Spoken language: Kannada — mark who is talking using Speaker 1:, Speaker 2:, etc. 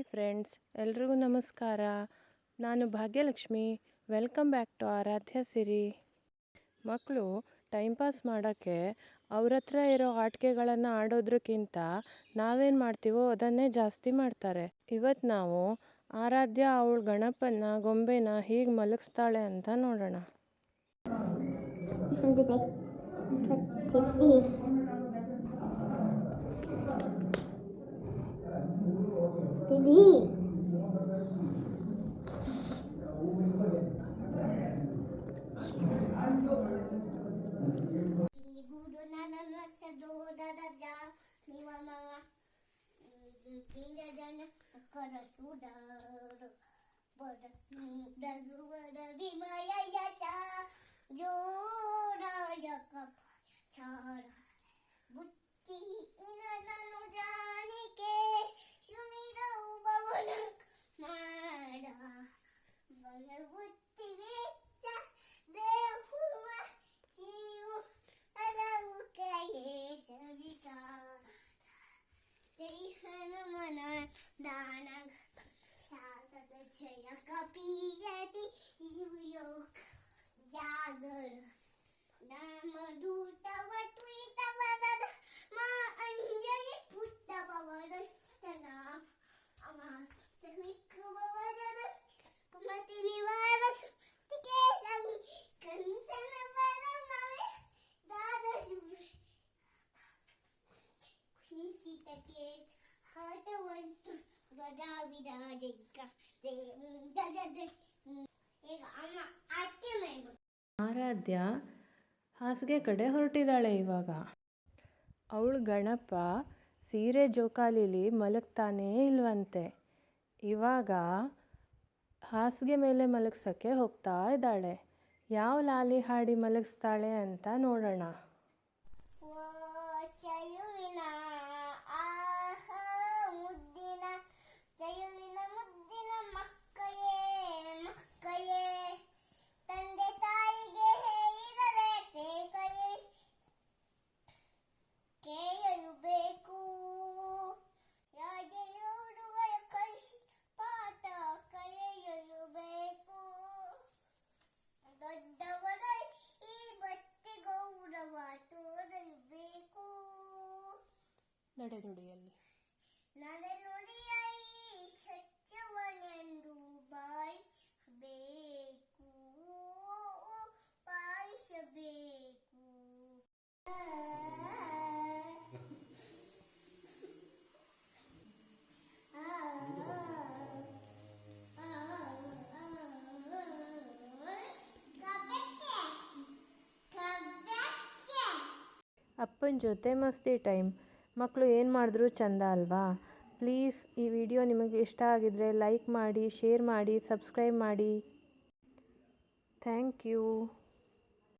Speaker 1: ಹಾಯ್ ಫ್ರೆಂಡ್ಸ್, ಎಲ್ರಿಗೂ ನಮಸ್ಕಾರ. ನಾನು Bhagyalakshmi, welcome back to Aradhya Siri. ಮಕ್ಕಳು ಟೈಮ್ ಪಾಸ್ ಮಾಡೋಕ್ಕೆ ಅವ್ರ ಹತ್ರ ಇರೋ ಆಟಿಕೆಗಳನ್ನು ಆಡೋದ್ರಕ್ಕಿಂತ ನಾವೇನು ಮಾಡ್ತೀವೋ ಅದನ್ನೇ ಜಾಸ್ತಿ ಮಾಡ್ತಾರೆ. ಇವತ್ತು ನಾವು ಆರಾಧ್ಯ ಅವಳು ಗಣಪನ ಗೊಂಬೆನ ಹೀಗೆ ಮಲಗಿಸ್ತಾಳೆ ಅಂತ ನೋಡೋಣ.
Speaker 2: Mm-hmm.
Speaker 1: ಆರಾಧ್ಯ ಹಾಸಿಗೆ ಕಡೆ ಹೊರಟಿದ್ದಾಳೆ ಇವಾಗ. ಅವಳು ಗಣಪ ಸೀರೆ ಜೋಕಾಲಿಲಿ ಮಲಗ್ತಾನೇ ಇಲ್ವಂತೆ. ಇವಾಗ ಹಾಸಿಗೆ ಮೇಲೆ ಮಲಗ್ಸೋಕ್ಕೆ ಹೋಗ್ತಾ ಇದ್ದಾಳೆ. ಯಾವ ಲಾಲಿ ಹಾಡಿ ಮಲಗಿಸ್ತಾಳೆ ಅಂತ ನೋಡೋಣ. ನಡೆನುಡಿಯಲ್ಲಿ
Speaker 2: ನರನುಡಿಯ ಈ ಸತ್ಯವನೆಂದು ಬಾಯಿಸಬೇಕು ಪಾಲಿಸಬೇಕು
Speaker 1: ಅಪ್ಪನ ಜೊತೆ ಮಸ್ತಿ ಟೈಮ್ ಮಕ್ಕಳು ಏನು ಮಾಡಿದ್ರೂ ಚಂದ ಅಲ್ವಾ? ಪ್ಲೀಸ್ ಈ ವಿಡಿಯೋ ನಿಮಗೆ ಇಷ್ಟ ಆಗಿದ್ರೆ ಲೈಕ್ ಮಾಡಿ ಶೇರ್ ಮಾಡಿ ಸಬ್ಸ್ಕ್ರೈಬ್ ಮಾಡಿ. Thank you